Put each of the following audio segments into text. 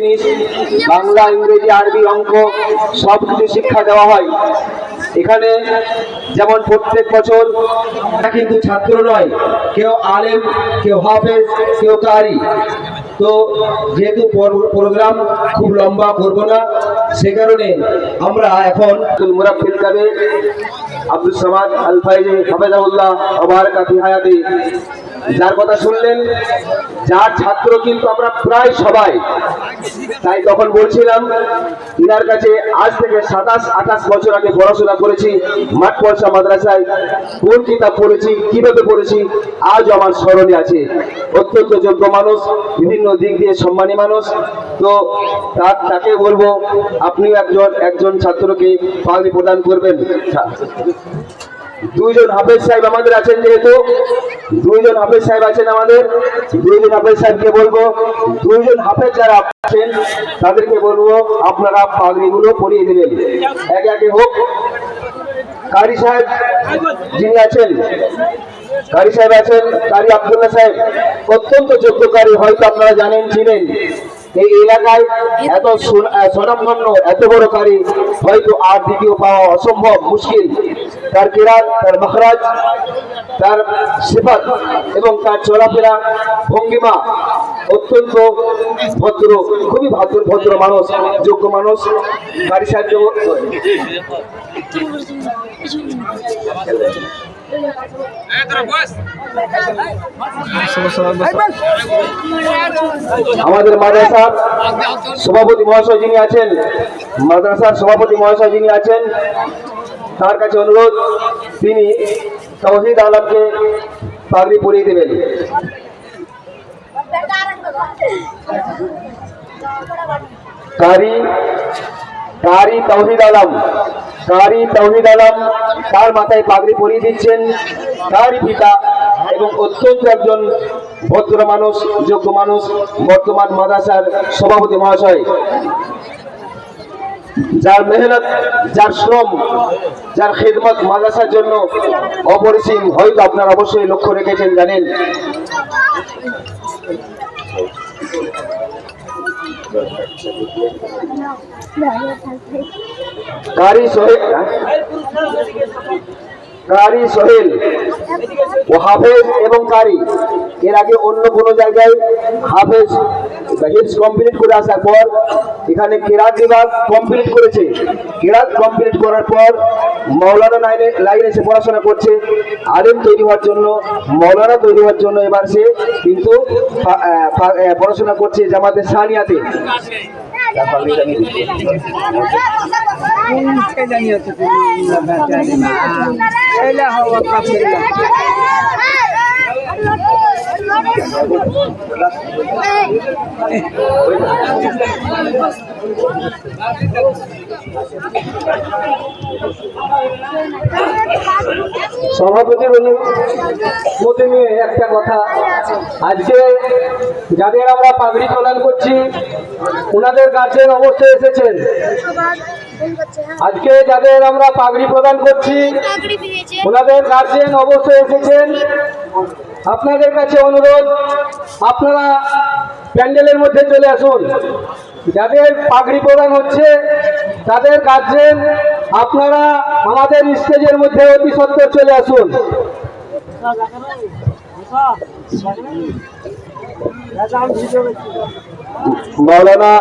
জিনিস, বাংলা, ইংরেজি, আরবি, অঙ্ক সব কিছু শিক্ষা দেওয়া হয়। এখানে যেমন প্রত্যেক বছর কিন্তু ছাত্র নয়, কেউ আলেম, কেউ হাফেজ, কেউ কারি। তো যেহেতু প্রোগ্রাম খুব লম্বা করব না, সে কারণে আমরা এখন মুরাব্বিল কাবে আব্দুল সামাদ আল ফাইজি হাফেজাউল্লাহ আবার কাফি হায়াতি যার কথা শুনলেন, যার ছাত্র কিন্তু আমরা প্রায় সবাই। তাই তখন বলছিলাম, ইনার কাছে আজ থেকে সাতাশ, আঠাশ বছর আগে পড়াশোনা করেছি, মাঠ পয়সা মাদ্রাসায়, কোন কিতাব পড়েছি, কীভাবে পড়েছি, আজ আমার স্মরণে আছে। অত্যন্ত যোগ্য মানুষ, বিভিন্ন দিক দিয়ে সম্মানী মানুষ। তো তার, তাকে বলব, আপনিও একজন একজন ছাত্রকে পাগড়ি প্রদান করবেন। দুইজন হাফেজ সাহেব আমাদের আছেন যেহেতু, দুইজন হাফেজ সাহেব আছেন আমাদের, দুইজন হাফেজ সাহেবকে বলব, দুইজন হাফেজ যারা আছেন, তাদেরকে বলব, আপনারা পাগড়িগুলো পরিয়ে দেবেন। একে একে হোক। কারি সাহেব, যিনি আছেন, কারি সাহেব আছেন, কারি আব্দুল্লাহ সাহেব, অত্যন্ত যোগ্য কারি, হয়তো আপনারা জানেন, চিনেন। এই এলাকায় এত স্বনামধন্য, এত বড় কারি হয়তো আর দ্বিতীয় পাওয়া অসম্ভব মুশকিল। তার কেরাত, তার মহারাজ, তার সিফাত এবং তার চলাফেরা ভঙ্গিমা অত্যন্ত ভদ্র, খুবই ভদ্র ভদ্র মানুষ, যোগ্য মানুষ কারি সাহায্য আমাদের মাদ্রাসার সভাপতি মহাশয় যিনি আছেন, মাদ্রাসার সভাপতি মহাশয় যিনি আছেন, তার কাছে অনুরোধ, তিনি তৌহিদ আলমকে পাগড়ি পরিয়ে দেবেন। কারি কারি তৌহিদ আলম কারি তৌহিদ আলম তার মাথায় পাগড়ি পরিয়ে দিচ্ছেন। তারই পিতা এবং অত্যন্ত একজন ভদ্র মানুষ, যোগ্য মানুষ, বর্তমান মাদ্রাসার সভাপতি মহাশয়। যার মেহনত, যার শ্রম, যার খেদমত মাদ্রাসার জন্য অপরিসীম, হয়তো আপনারা অবশ্যই লক্ষ্য রেখেছেন, জানেন। কারি সোহেল কারি সোহেল ও হাফেজ এবং কারি এর আগে অন্য কোনো জায়গায় হাফেজ হিপস কমপ্লিট করে আসার পর এখানে কেরাত বিভাগ কমপ্লিট করেছে। কেরাত কমপ্লিট করার পর মৌলানা লাইনে লাইনে সে পড়াশোনা করছে আলেম তৈরি হওয়ার জন্য মৌলানা তৈরি হওয়ার জন্য এবার সে কিন্তু পড়াশোনা করছে জামাতে সানিয়াতে। সভাপতির অনুমতি নিয়ে একটা কথা। আজকে যাদের আমরা পাগড়ি প্রদান করছি ওনাদের গার্জেন অবশ্যই এসেছেন। আজকে যাদের আমরা পাগড়ি প্রদান করছি ওনাদের গার্জেন অবশ্যই এসেছেন। আপনাদের কাছে অনুরোধ, আপনারা প্যান্ডেলের মধ্যে চলে আসুন। যাদের পাগড়ি প্রদান হচ্ছে, তাদের গার্জেন আপনারা আমাদের স্টেজের মধ্যে অতি সত্তর চলে আসুন। মৌলানা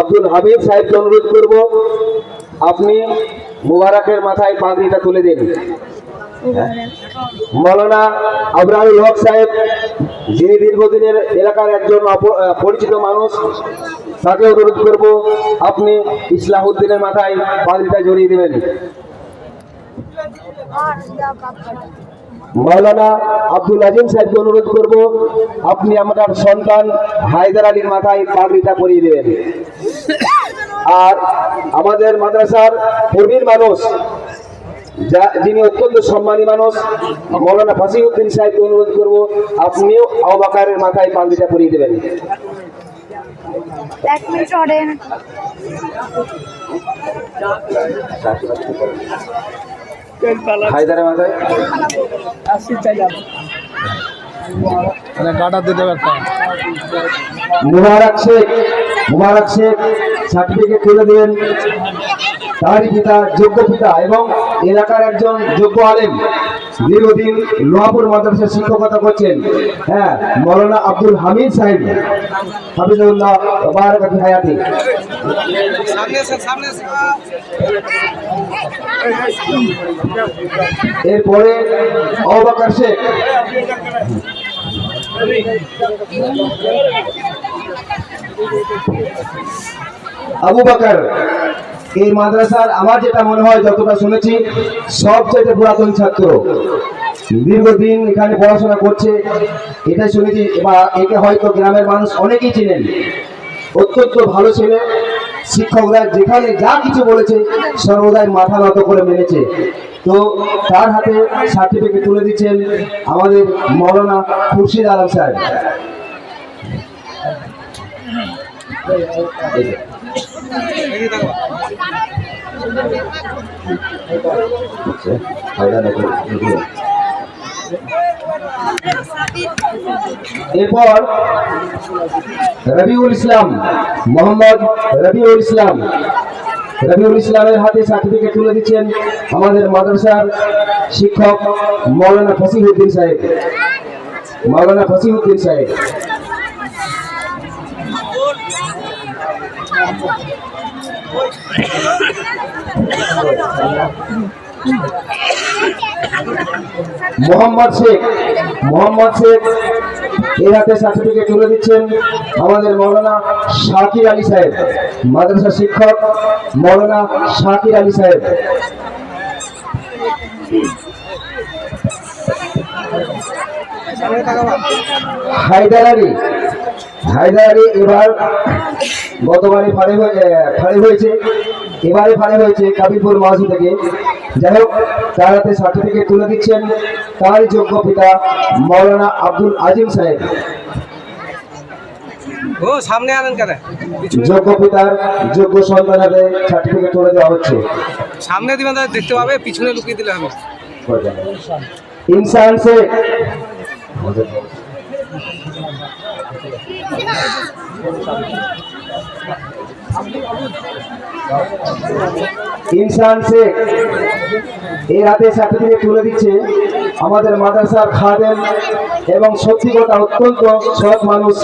আব্দুল হামিদ সাহেবকে অনুরোধ করব, আপনি মুবারকের মাথায় পাগড়িটা তুলে দিন। মৌলানা আবরারুল হক সাহেব, যিনি দীর্ঘদিনের এলাকার একজন পরিচিত মানুষ তাকে অনুরোধ করব আপনি ইসলাহুদ্দিনের মাথায় পাগড়িটা জড়িয়ে দেবেন। মৌলানা আব্দুল আজিম সাহেবকে অনুরোধ করব আপনি আমার সন্তান হায়দার আলীর মাথায় পাগড়িটা পরিয়ে দেবেন। আর আমাদের মাদ্রাসার প্রবীণ মানুষ যা যিনি অত্যন্ত সম্মানী মানুষ মৌলানা ফাসিউদ্দিন সাহেবকে অনুরোধ করব আপনিও আবাকারের মাথায় পান্ডিটা পরিয়ে দেবেন। এক মিনিট অর্ডার হায়দারের মাথায়। দিতে একটা মুবারক শেখ মুবারক শেখ সার্টিফিকেট তুলে দিলেন। তারই পিতা যোগ্য পিতা এবং এলাকার একজন যোগ্য আলেম, দীর্ঘদিন লোহাপুর মাদ্রাসার শিক্ষকতা করছেন হ্যাঁ মৌলানা আব্দুল হামিদ সাহেব হাফিজুল্লাহ এরপরে অবাকার শেখ। আবু বাকার এই মাদ্রাসার আমার যেটা মনে হয়, যতটা শুনেছি সবচেয়ে পুরাতন ছাত্র। দীর্ঘদিন এখানে পড়াশোনা করছে এটা শুনেছি। বা একে হয়তো গ্রামের মানুষ অনেকেই চিনেন। অত্যন্ত ভালো ছেলে, শিক্ষকরা যেখানে যা কিছু বলেছে, সর্বদাই মাথা নত করে মেনেছে। তো তার হাতে সার্টিফিকেট তুলে দিচ্ছেন আমাদের মৌলানা খুরশিদ আলম সাহেব। এরপর রবিউল ইসলাম, মোহাম্মদ রবিউল ইসলাম। রবিউল ইসলামের হাতে সার্টিফিকেট তুলে দিচ্ছেন আমাদের মাদ্রাসার শিক্ষক মৌলানা ফসিহুদ্দিন সাহেব। মৌলানা ফসিহুদ্দিন সাহেব। মোহাম্মদ শেখ মোহাম্মদ শেখ এর হাতে সার্টিফিকেট তুলে দিচ্ছেন আমাদের মৌলানা শাকির আলী সাহেব, মাদ্রাসা শিক্ষক মৌলানা শাকির আলী সাহেব। হায়দার আলী হায়দার এবার গতবারে ফাড়ে হয়ে হয়েছে। এবারে ফাড়ে হয়েছে কাবিপুর মাঝি থেকে। যাই হোক তার হাতে সার্টিফিকেট তুলে দিচ্ছেন তার যোগ্য পিতা মৌলানা আব্দুল আজিম সাহেব। ও সামনে আনেন কেন? যোগ্য পিতার যোগ্য সন্তান হাতে সার্টিফিকেট তুলে দেওয়া হচ্ছে। সামনে দিবেন দেখতে পাবে পিছনে লুকিয়ে দিলে হবে। ইনসান শেখ। ইনসান শেখ এর হাতে সার্টিফিকেট তুলে দিচ্ছে আমাদের মাদ্রাসার খাদেম এবং সত্যি কথা অত্যন্ত সৎ মানুষ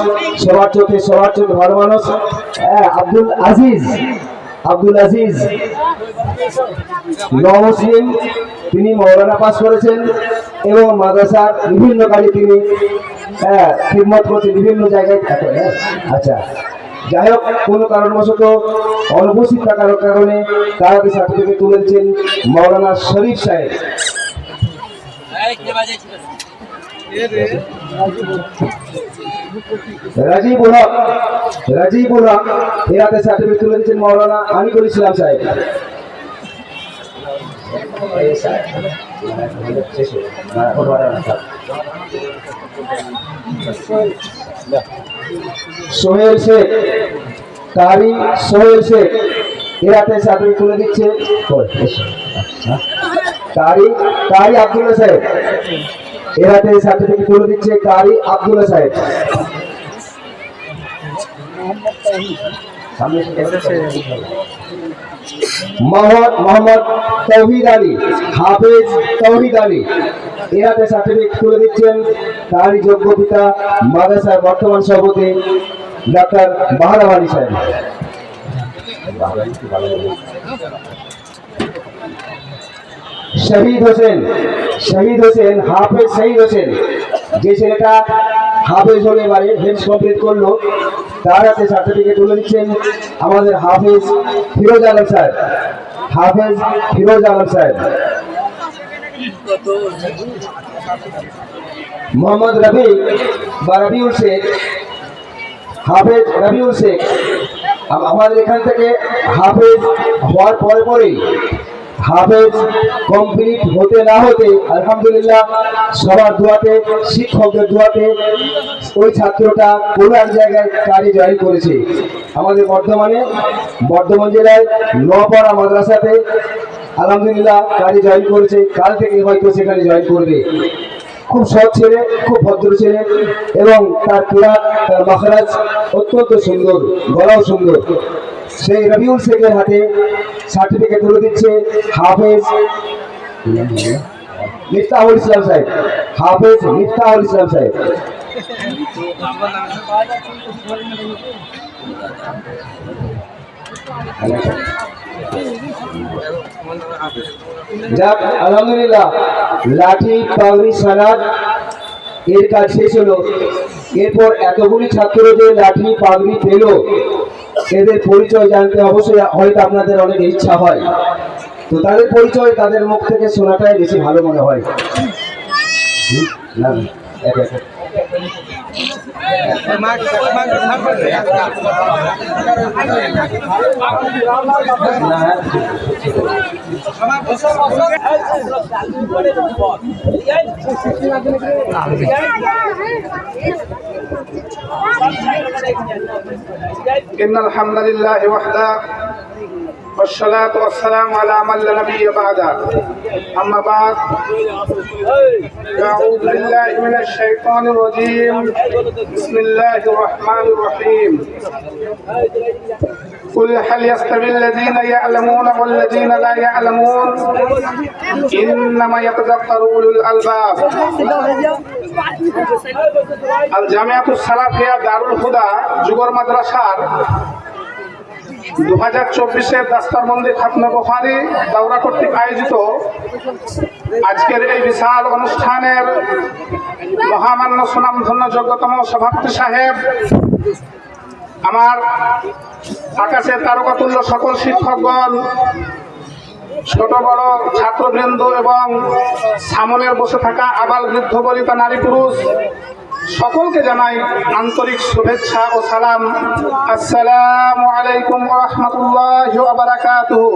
সবার চোখে সবার চোখে ভালো মানুষ। হ্যাঁ, আব্দুল আজিজ আব্দুল আজিজ। মুসলিম তিনি মৌলানা পাস করেছেন এবং মাদ্রাসার বিভিন্ন কাজে তিনি হ্যাঁ বিভিন্ন জায়গায় থাকেন হ্যাঁ? আচ্ছা যাই হোক, কোনো কারণবশত অনুপস্থিত থাকার কারণে তারা সার্টিফিকেট তুলেছেন মৌলানা শরীফ সাহেব। রাজিবুল হক রাজিবুল হক এর হাতে সার্টিফিকেট তুলে দিচ্ছেন মৌলানা আনিকুল ইসলাম সাহেব। সোহেল শেখ কারি সোহেল শেখ। এর হাতে সার্টিফিকেট তুলে দিচ্ছে। এসো। হ্যাঁ? কারি কারি আব্দুল্লাহ সাহেব। এর হাতে সার্টিফিকেট তুলে দিচ্ছে কারি আব্দুল্লাহ সাহেব। মোহাম্মদ তৌহিদ আলী, হাফেজ তৌহিদ আলী। এর হাতে সার্টিফিকেট তুলে দিচ্ছেন তারই যোগ্য পিতা মাদ্রাসার বর্তমান সভাপতি ডাক্তার বাহারাম আলী সাহেব। শহীদ হোসেন শহীদ হোসেন, হাফেজ শহীদ হোসেন, যে ছেলেটা হাফেজ হলে এবারে হেলথ কমপ্লিট করল, তার হাতে সার্টিফিকেট তুলে দিচ্ছেন আমাদের হাফেজ ফিরোজ আলম সাহেব হাফেজ ফিরোজ আলম সাহেব মোহাম্মদ রবি বা রবিউল শেখ হাফেজ রবিউল শেখ আম- আমাদের এখান থেকে হাফেজ হওয়ার পরে পরেই হাফেজ কমপ্লিট হতে না হতে, আলহামদুলিল্লাহ সবার দোয়াতে, শিক্ষকদের দোয়াতে ওই ছাত্রটা কোনো এক জায়গায় কাজে জয়েন করেছে। আমাদের বর্ধমানে, বর্ধমান জেলায় নোয়াপাড়া মাদ্রাসাতে আলহামদুলিল্লাহ কাজে জয়েন করেছে। কাল থেকে হয়তো সেখানে জয়েন করবে। খুব সৎ ছেলে, খুব ভদ্র ছেলে এবং তার কিরাত তার মাখরাজ অত্যন্ত সুন্দর, গলাও সুন্দর। সেই রবিউল শেখের হাতে সার্টিফিকেট তুলে দিচ্ছে, হাফেজ মিফতাহুল ইসলাম সাহেব, হাফেজ মিফতাহুল ইসলাম সাহেব। যাক আলহামদুলিল্লাহ। লাঠি পাগড়ি সালাদ এর কাজ শেষ হলো। এরপর এতগুলি ছাত্র যে লাঠি পাগড়ি পেল এদের পরিচয় জানতে অবশ্যই হয়তো আপনাদের অনেক ইচ্ছা হয়। তো তাদের পরিচয় তাদের মুখ থেকে শোনাটাই বেশি ভালো মনে হয়? না, إن الحمد لله وحده والصلاة والسلام على من لا نبي بعده أما بعد أعوذ بالله من الشيطان الرجيم بسم الله الرحمن الرحيم قل هل يستوي الذين يعلمون والذين لا يعلمون إنما يتذكر أولو الألباب الجامعة السلفية دار الهدى جبر مدرسة দু হাজার চব্বিশের দাস্তারবন্দি খাতনা বখারি দাওরা কর্তৃক আয়োজিত আজকের এই বিশাল অনুষ্ঠানের মহামান্য সুনামধন্য যোগ্যতম সভাপতি সাহেব, আমার আকাশের তারকাতুল্য সকল শিক্ষকগণ, ছোট, বড় ছাত্রবৃন্দ এবং সামনের বসে থাকা আবাল বৃদ্ধ বলিতা নারী পুরুষ সকলকে জানাই আন্তরিক শুভেচ্ছা ও সালাম। আসসালামু আলাইকুম রহমতুল্লাহ বারাকাতুহু।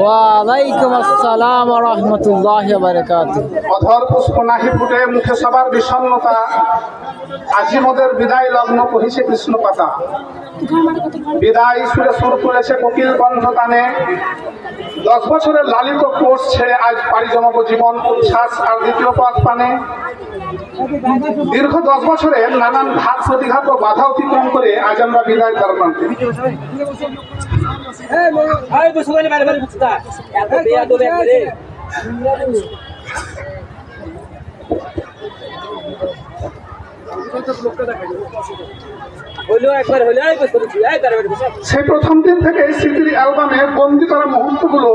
ওয়ালাইকুম আসসালাম রহমতুল্লাহ বারকাত অধর পুষ্প নাহি ফুটে মুখে সবার বিষণ্ণতা। আজি মোদের বিদায় লগ্ন কহিছে কৃষ্ণ পাতা বিদায় সুরে সুর তুলেছে কোকিল বন্ধ টানে। দশ বছরের লালিত কোর্স ছেড়ে আজ পাড়ি জমাবো জীবন উচ্ছ্বাস আর দ্বিতীয় পথ পানে। দীর্ঘ দশ বছরের নানান ঘাত, প্রতিঘাত ও বাধা অতিক্রম করে আজ আমরা বিদায় প্রান্তে সেই প্রথম দিন থেকে স্মৃতির অ্যালবামে বন্দি করা মুহূর্তগুলো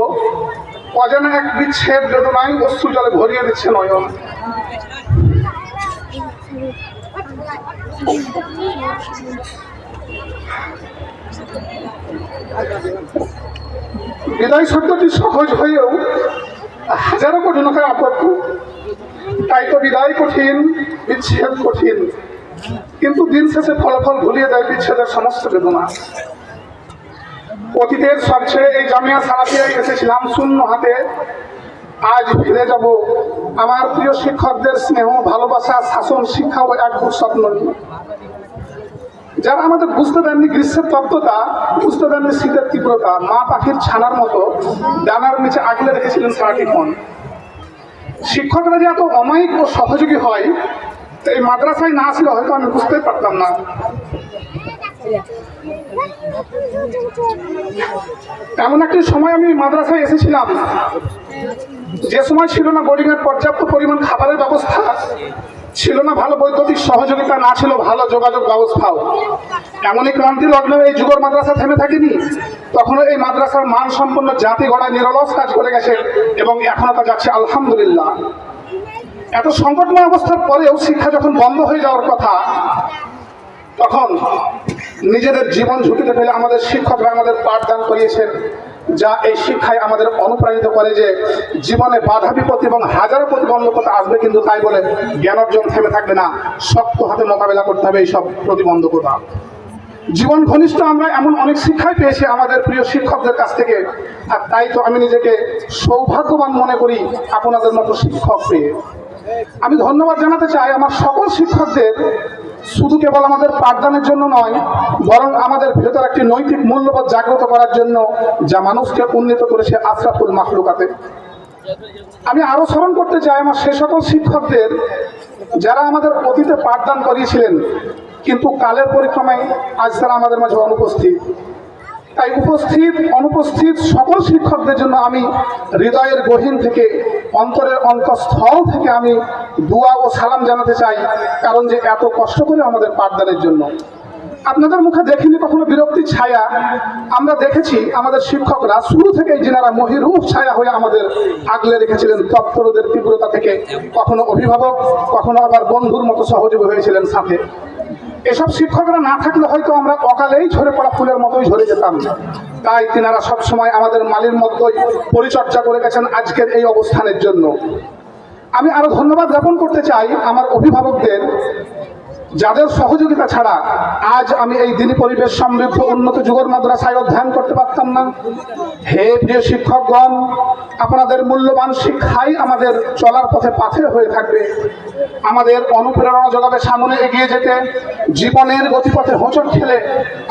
অজানা এক বিচ্ছেদ বেদনায় অশ্রু জলে ভরিয়ে দিচ্ছে নয়ন। বিদায় শব্দটি সহজ হয়েও হাজারো কঠিনতায় আপত্তি তাই তো বিদায় কঠিন, বিচ্ছেদ কঠিন। কিন্তু দিন শেষে ফলাফল ভুলিয়ে দেয় বিচ্ছেদের সমস্ত বেদনা। অতীতের সব ছেড়ে এই জামিয়া সালাফিয়ায় এসেছিলাম শূন্য হাতে। আজ ফিরে যাব। আমার প্রিয় শিক্ষকদের স্নেহ, ভালোবাসা, শাসন, শিক্ষা ও এক স্বপ্ন নিয়ে। যারা আমাদের বুঝতে দেননি গ্রীষ্মের তত্ত্বতা বুঝতে দেননি শীতের তীব্রতা, মা পাখির ছানার মতো ডানার নিচে আগলে রেখেছিলেন সারাক্ষণ শিক্ষকরা যে এত অমায়িক ও সহযোগী হয় এই মাদ্রাসায় না আসলে হয়তো আমি বুঝতেই পারতাম না। এমন একটি সময় আমি মাদ্রাসায় এসেছিলাম। যে সময় ছিল না এর পর্যাপ্ত পরিমাণ খাবারের ব্যবস্থা, ছিল না ভালো বৈদ্যুতিক সহযোগিতা, না ছিল ভালো যোগাযোগ ব্যবস্থাও। এমনই ক্রান্তি লগ্নে এই যুগর মাদ্রাসা থেমে থাকেনি। তখনও এই মাদ্রাসার মান সম্পন্ন জাতি গড়ায় নিরলস কাজ করে গেছে এবং এখনও তা যাচ্ছে আলহামদুলিল্লাহ। এত সংকটময় অবস্থার পরেও শিক্ষা যখন বন্ধ হয়ে যাওয়ার কথা, তখন নিজেদের জীবন ঝুঁকিতে ফেলে আমাদের শিক্ষকরা আমাদের পাঠদান করিয়েছেন। যা এই শিক্ষায় আমাদের অনুপ্রাণিত করে যে জীবনে বাধা বিপত্তি এবং হাজারো প্রতিবন্ধকতা আসবে কিন্তু তাই বলে জ্ঞান অর্জন থেমে থাকবে না। শক্ত হাতে মোকাবেলা করতে হবে এইসব প্রতিবন্ধকতা। জীবন ঘনিষ্ঠ আমরা, এমন অনেক শিক্ষাই পেয়েছি আমাদের প্রিয় শিক্ষকদের কাছ থেকে। আর তাই তো আমি নিজেকে সৌভাগ্যবান মনে করি আপনাদের মতো শিক্ষক পেয়ে। আমি ধন্যবাদ জানাতে চাই আমার সকল শিক্ষকদের শুধু কেবল আমাদের পাঠদানের জন্য নয়, বরং আমাদের ভেতর একটি নৈতিক মূল্যবোধ জাগ্রত করার জন্য যা মানুষকে উন্নীত করেছে আশরাফুল মাহলুকাতে আমি আরও স্মরণ করতে চাই আমার সে সকল শিক্ষকদের যারা আমাদের অতীতে পাঠদান করিয়েছিলেন, কিন্তু কালের পরিক্রমায় আজ তারা আমাদের মাঝে অনুপস্থিত। তাই উপস্থিত, অনুপস্থিত সকল শিক্ষকদের জন্য আমি হৃদয়ের গহীন থেকে, অন্তরের অন্তঃস্থল থেকে আমি দুয়া ও সালাম জানাতে চাই, কারণ যে এত কষ্ট করে আমাদের পাঠদানের জন্য। আপনাদের মুখে দেখিনি কখনো বিরক্তির ছায়া? আমরা দেখেছি আমাদের শিক্ষকরা শুরু থেকেই যেনারা মহিরূপ ছায়া হয়ে আমাদের আগলে রেখেছিলেন তপ্তরদের তীব্রতা থেকে। কখনো অভিভাবক, কখনো আবার বন্ধুর মতো সহযোগী হয়েছিলেন সাথে। এসব শিক্ষকরা না থাকলে হয়তো আমরা অকালেই ঝরে পড়া ফুলের মতোই ঝরে যেতাম। তাই তিনারা সবসময় আমাদের মালির মতোই পরিচর্যা করে গেছেন আজকের এই অবস্থানের জন্য। আমি আরও ধন্যবাদ জ্ঞাপন করতে চাই আমার অভিভাবকদের যাদের সহযোগিতা ছাড়া আজ আমি এই দিনী পরিবেশ সমৃদ্ধ উন্নত যুগের মাদ্রাসায় অধ্যয়ন করতে পারতাম না। হে প্রিয় শিক্ষকগণ, আপনাদের মূল্যবান শিক্ষাই আমাদের চলার পথে পাথে হয়ে থাকবে। আমাদের অনুপ্রেরণা যোগাবে সামনে এগিয়ে যেতে। জীবনের গতিপথে হোঁচট খেলে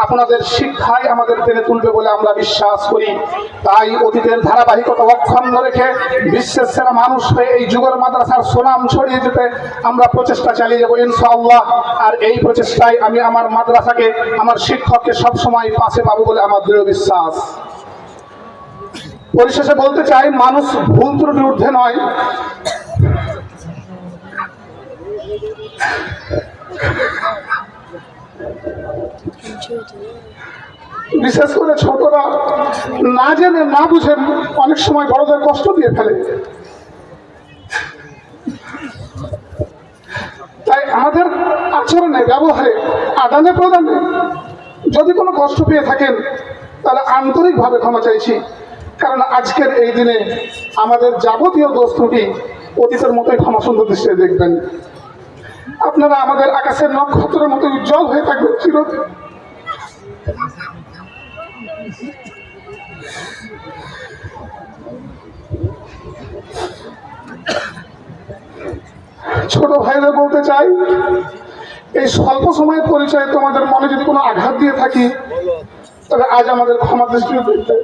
আপনাদের শিক্ষাই আমাদের টেনে তুলবে বলে আমরা বিশ্বাস করি। তাই অতীতের ধারাবাহিকতা অক্ষুণ্ণ রেখে বিশ্বের সেরা মানুষ হয়ে এই যুগের মাদ্রাসার সুনাম ছড়িয়ে যেতে আমরা প্রচেষ্টা চালিয়ে যাব ইনশাআল্লাহ। আর এই প্রচেষ্টায় আমি আমার মাদ্রাসাকে, আমার শিক্ষককে সবসময় পাশে পাবো বলে আমার দৃঢ় বিশ্বাস। পরিশেষে বলতে চাই, মানুষ ভুল ত্রুটির ঊর্ধ্বে নয়। বিশেষ করে ছোটরা না জেনে, না বুঝে অনেক সময় বড়দের কষ্ট দিয়ে ফেলে তাই আমাদের আচরণে ব্যবহারে, আদানে প্রদানে যদি কোনো কষ্ট পেয়ে থাকেন, তাহলে আন্তরিকভাবে ক্ষমা চাইছি। কারণ আজকের এই দিনে আমাদের যাবতীয় দোষ ত্রুটি অতীতের মতোই ক্ষমা সুন্দর দৃষ্টিতে দেখবেন। আপনারা আমাদের আকাশের নক্ষত্রের মতো উজ্জ্বল হয়ে থাকবেন চিরদিন। ছোট ভাইদের বলতে চাই এই স্বল্প সময়ের পরিচয়ে তোমাদের মনে যদি কোনো আঘাত দিয়ে থাকি, তবে আজ আমাদের ক্ষমা দৃষ্টি দেখতে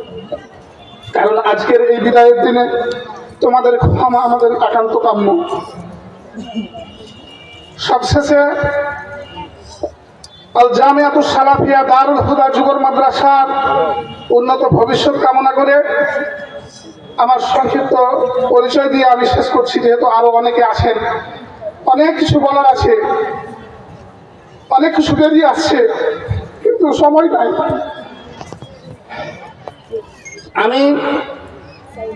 কারণ আজকের এই বিদায়ের দিনে তোমাদের ক্ষমা আমাদের একান্ত কাম্য। সবশেষে, আল জামিয়াতুল সালাফিয়া দারুল হুদা যুগর মাদ্রাসার উন্নত ভবিষ্যৎ কামনা করে আমার সংক্ষিপ্ত পরিচয় দিয়ে আমি শেষ করছি, যেহেতু আরও অনেকে আছেন। অনেক কিছু বলার আছে। অনেক বেরিয়ে আসছে, কিন্তু সময় নাই। আমি,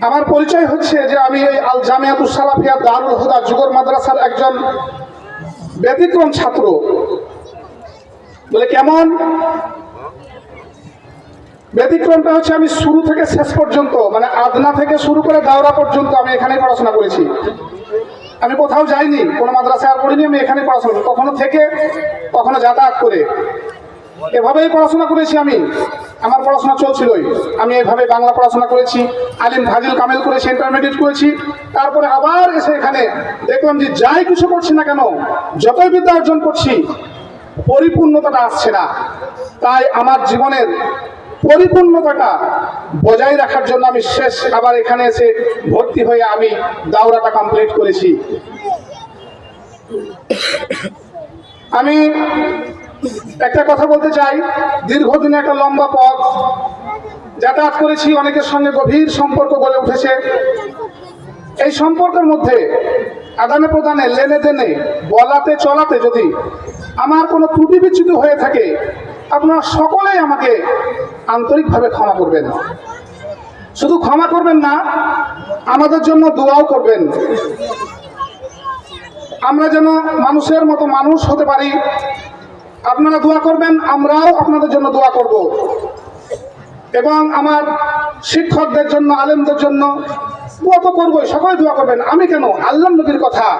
আমার পরিচয় হচ্ছে যে আমি এই আল জামিয়াতুল সালাফিয়া দারুল হুদা যুগর মাদ্রাসার একজন ব্যতিক্রম ছাত্র। বলে, কেমন? ব্যতিক্রমটা হচ্ছে আমি শুরু থেকে শেষ পর্যন্ত মানে আদনা থেকে শুরু করে দাওরা পর্যন্ত আমি এখানেই পড়াশোনা করেছি। আমি কোথাও যাইনি, কোনো মাদ্রাসায় আর পড়িনি, আমি এখানে পড়াশোনা। কখনো থেকে, কখনো যাতায়াত করে। এভাবেই পড়াশোনা করেছি আমি। আমার পড়াশোনা চলছিলই। আমি এভাবে বাংলা পড়াশোনা করেছি, আলিম ফাজিল কামেল করেছি ইন্টারমিডিয়েট করেছি। তারপরে আবার এসে এখানে দেখলাম যে যাই কিছু করছি না কেন, যতই বিদ্যা অর্জন করছি, পরিপূর্ণতাটা আসছে না। তাই আমার জীবনের পরিপূর্ণতাটা বজায় রাখার জন্য আমি শেষ আবার এখানে এসে ভর্তি হয়ে আমি দাওরাটা কমপ্লিট করেছি। আমি একটা কথা বলতে চাই দীর্ঘদিনে একটা লম্বা পথ যাতায়াত করেছি, অনেকের সঙ্গে গভীর সম্পর্ক গড়ে উঠেছে। এই সম্পর্কের মধ্যে আদানে প্রদানে, লেনে দেনে, বলাতে চলাতে যদি আমার কোনো ত্রুটি বিচ্যুত হয়ে থাকে আপনারা সকলেই আমাকে আন্তরিকভাবে ক্ষমা করবেন। শুধু ক্ষমা করবেন না, আমাদের জন্য দোয়াও করবেন। আমরা যেন মানুষের মতো মানুষ হতে পারি। আপনারা দোয়া করবেন, আমরাও আপনাদের জন্য দোয়া করব। এবং আমার শিক্ষকদের জন্য, আলেমদের জন্য দোয়া তো করবোই সকলে দোয়া করবেন। আমি কেন? আল্লাহ নবীর কথা।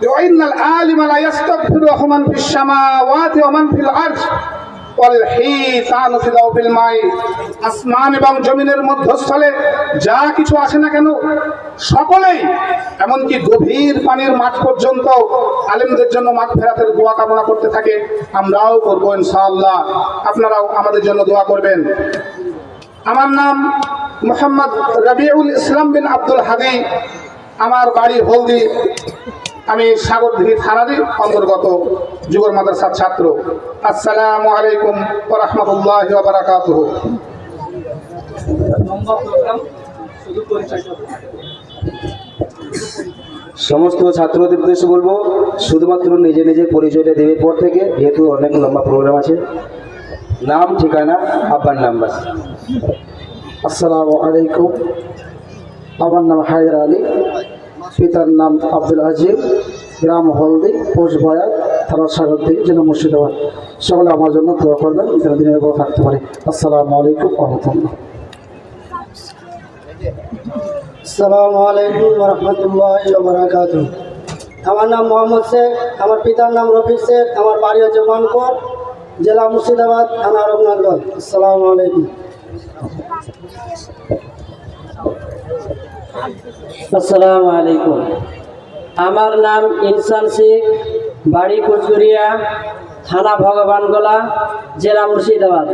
যে ওয়াইনাল আলিমা লা ইয়াস্তাগফিরু ওয়া মান ফিস সামাওয়াতি ওয়া মান ফিল আরজ আসমান এবং জমিনের মধ্যস্থলে যা কিছু আসে না কেন, সকলেই এমনকি গভীর পানির মাঠ পর্যন্ত আলেমদের জন্য মাঠ ফেরাতের দোয়া কামনা করতে থাকে। আমরাও করব ইনশাআল্লাহ। আপনারাও আমাদের জন্য দোয়া করবেন। আমার নাম মোহাম্মদ রবিউল ইসলাম বিন আব্দুল হাদি। আমার বাড়ি হলদি। আমি সাগর সাগরদিঘি থানারই অন্তর্গত যুগর মাদ্রাসার ছাত্র। আসসালামু আলাইকুম রহমতুল্লাহ বারাকাতুহ। সমস্ত ছাত্রদের উদ্দেশ্যে বলব শুধুমাত্র নিজে নিজে পরিচয়টা দেবে পর থেকে যেহেতু অনেক লম্বা প্রোগ্রাম আছে। নাম ঠিকানা আব্বার নাম বাস আসসালামু আলাইকুম। আমার নাম হায়দার আলী। পিতার নাম আব্দুল আজিম, গ্রাম হলদি পোস্ট ভয়াত থানা সাগরদি জেলা মুর্শিদাবাদ। সকলে আমার জন্য দোয়া করবেন যেন দিনের উপর থাকতে পারে। আসসালামু আলাইকুম রহমতুল্লাহ। আসসালামু আলাইকুম রহমতুল্লাহ বারাকাত আমার নাম মোহাম্মদ শেখ, আমার পিতার নাম রফিক শেখ, আমার বাড়ি হচ্ছে মানকর জেলা মুর্শিদাবাদ, থানা রঘুনাথগঞ্জ। আসসালামু আলাইকুম। আসসালামু আলাইকুম। আমার নাম ইনসান শেখ, বাড়ি কুচুরিয়া থানা ভগবান ভগবানগোলা, জেলা মুর্শিদাবাদ।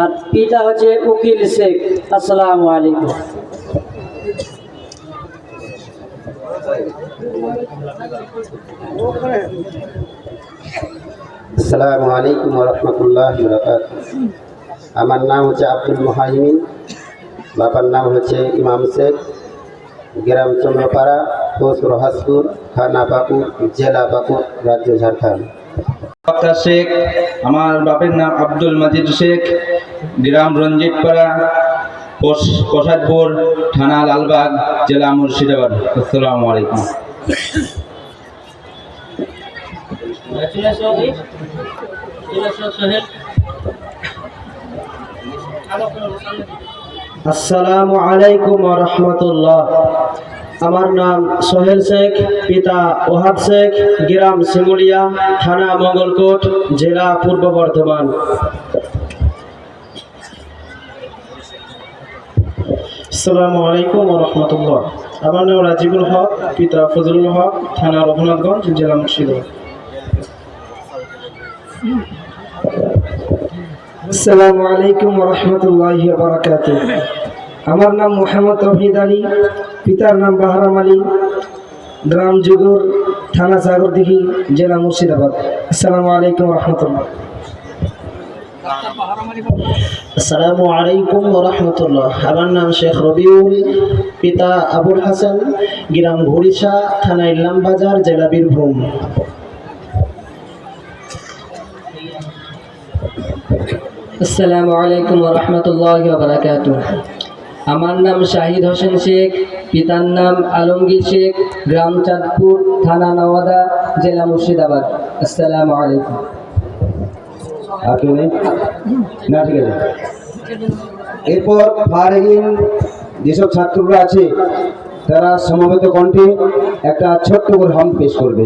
আর পিতা হচ্ছে উকিল শেখ, আসসালামু আলাইকুম। আসসালামু আলাইকুম রহমতুল্লাহ আমার নাম হচ্ছে আব্দুল মহাইমিন। বাবার নাম হচ্ছে ইমাম শেখ। গ্রাম চন্দ্রপাড়া পোস্ট রহাসপুর থানা বাকুর জেলা বাকুর রাজ্য ঝাড়খণ্ড। শেখ আমার বাপের নাম আব্দুল মাজিদ শেখ গ্রাম রঞ্জিতপাড়া প্রসাদপুর থানা লালবাগ জেলা মুর্শিদাবাদ। আসসালামু আলাইকুম। আসসালামু আলাইকুম রহমতুল্লাহ। আমার নাম সোহেল শেখ পিতা ওহাব শেখ গ্রাম শিমুলিয়া থানা মঙ্গলকোট জেলা পূর্ব বর্ধমান। আসসালামু আলাইকুম রহমতুল্লাহ। আমার নাম রাজিবুল হক পিতা ফজলুল হক থানা রঘুনাথগঞ্জ জেলা মুর্শিদাবাদ। আসসালামু আলাইকুম রহমতুল্লাহ বারাকাত আমার নাম মোহাম্মদ রফিদ আলী পিতার নাম বাহারাম আলী গ্রাম যুগুর থানা সাগরদিঘি জেলা মুর্শিদাবাদ। আসসালামু আলাইকুম রহমতুল্লাহ। আসসালামু আলাইকুম রহমতুল্লাহ। আমার নাম শেখ রবিউল পিতা আবুল হাসান গ্রাম ঘুরিসা থানা ইলাম বাজার জেলা বীরভূম। আসসালামু আলাইকুম রহমতুল্লাহ বারাকাতু আমার নাম শাহিদ হোসেন শেখ, পিতার নাম আলমগীর শেখ, গ্রাম চাঁদপুর, থানা নওয়াদা, জেলা মুর্শিদাবাদ। আসসালামু আলাইকুম। এরপর ফারহিন যেসব ছাত্ররা আছে, তারা সমবেত কণ্ঠে একটা ছোট্ট করে হাম পেশ করবে।